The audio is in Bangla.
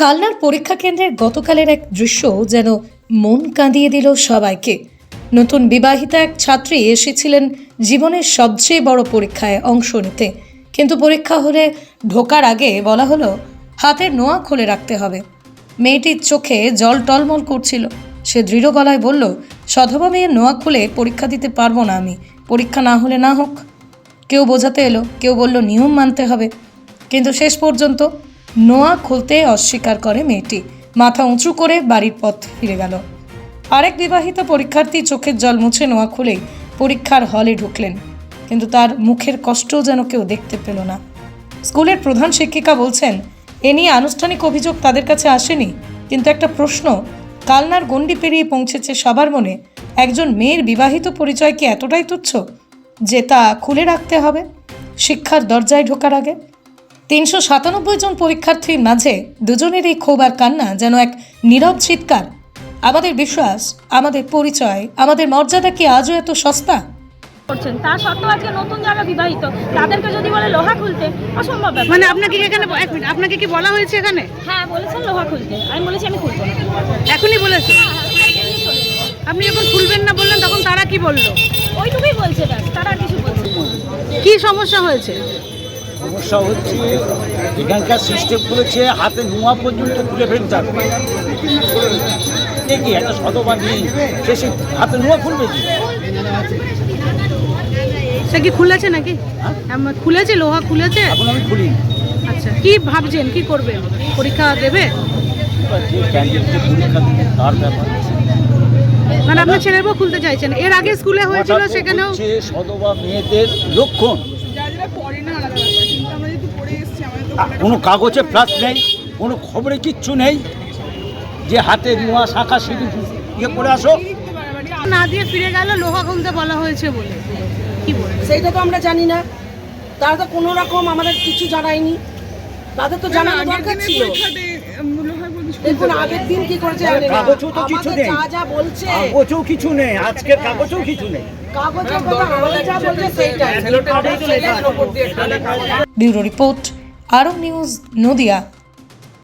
কালনার পরীক্ষা কেন্দ্রের গতকালের এক দৃশ্য যেন মন কাঁদিয়ে দিল সবাইকে। নতুন বিবাহিতা এক ছাত্রী এসেছিলেন জীবনের সবচেয়ে বড় পরীক্ষায় অংশ নিতে। কিন্তু পরীক্ষা হলে ঢোকার আগে বলা হলো হাতের নোয়া খুলে রাখতে হবে। মেয়েটির চোখে জল টলমল করছিল। সে দৃঢ় গলায় বলল, সধবা মেয়ের নোয়া খুলে পরীক্ষা দিতে পারব না আমি। পরীক্ষা না হলে না হোক। কেউ বোঝাতে এলো, কেউ বলল, নিয়ম মানতে হবে। কিন্তু শেষ পর্যন্ত নোয়া খুলতে অস্বীকার করে মেয়েটি। মাথা উঁচু করে বাড়ির পথ ফিরে গেল। আরেক বিবাহিত পরীক্ষার্থী চোখের জল মুছে নোয়া খুলেই পরীক্ষার হলে ঢুকলেন। কিন্তু তার মুখের কষ্ট যেন কেউ দেখতে পেল না। স্কুলের প্রধান শিক্ষিকা বলছেন, এ নিয়ে আনুষ্ঠানিক অভিযোগ তাদের কাছে আসেনি। কিন্তু একটা প্রশ্ন, কালনার গণ্ডি পেরিয়ে পৌঁছেছে সবার মনে। একজন মেয়ের বিবাহিত পরিচয় কি এতটাই তুচ্ছ যে তা খুলে রাখতে হবে? শিক্ষার দরজায় ঢোকার আগে তিনশো সাতানব্বই জন পরীক্ষার্থীর মাঝে দুজনের এই ক্ষোভ আর কান্না যেন এক নীরব চিৎকার। আমাদের বিশ্বাস আমাদের পরিচয় আমাদের মর্যাদা কি আজও এত সস্তা? করছেন। তা সত্ত্বেও আজকে নতুন যারা বিবাহিত তাদেরকে যদি বলে লোহা খুলতে অসম্ভব ব্যাপার। মানে আপনাকে কি এখানে এক মিনিট আপনাকে কি বলা হয়েছে এখানে? হ্যাঁ বলেছেন লোহা খুলতে। আমি বলেছি আমি খুলবো না। এখনই বলেছে। আপনি যখন খুলবেন না বললেন তখন তারা কি বলল? ওইটুকুই বলছে ব্যাস তারা আর কিছু বলছে না। কি সমস্যা হয়েছে? সমস্যা হচ্ছে এখানকার সিস্টেম করেছে হাতে নোয়া পর্যন্ত খুলে ফেলতে হবে। কি একটা শতবার নেই? সে সে হাতে নোয়া খুলবে কি? সে কি খুলেছে নাকি? হ্যাঁ? খুলেছে লোহা খুলেছে? এখন আমি খুলি আচ্ছা কি ভাবছেন? কি করবেন? পরীক্ষা দেবে? তার ব্যাপার মানে আপনার ছেলের বউ খুলতে চাইছেন। এর আগে স্কুলে হয়েছিল সেখানেও সদবা মেয়েদের লক্ষণ। কোনো কাগজে প্লাস নেই কোনো খবরে কিচ্ছু নেই। যে হাতে নোয়া শাখা সিঁড়ি ইয়ে করে আসো। না দিয়ে ফিরে গেল লোহা খুলতে বলা হয়েছে বলে। কি বলে? সেইটা তো আমরা জানি না। তারা তো কোনো রকম আমাদের কিছু জানায়নি। তাদের তো জানা দরকার ছিল। দেখুন আগের দিন কি করেছে কাগজও তো কিছু নেই। যা যা বলছে কাগজও কিছু নেই আজকের কাগজও কিছু নেই। কাগজের কথা আমাদের যা বলছে সেইটাই। Bureau report আরব নিউজ নদিয়া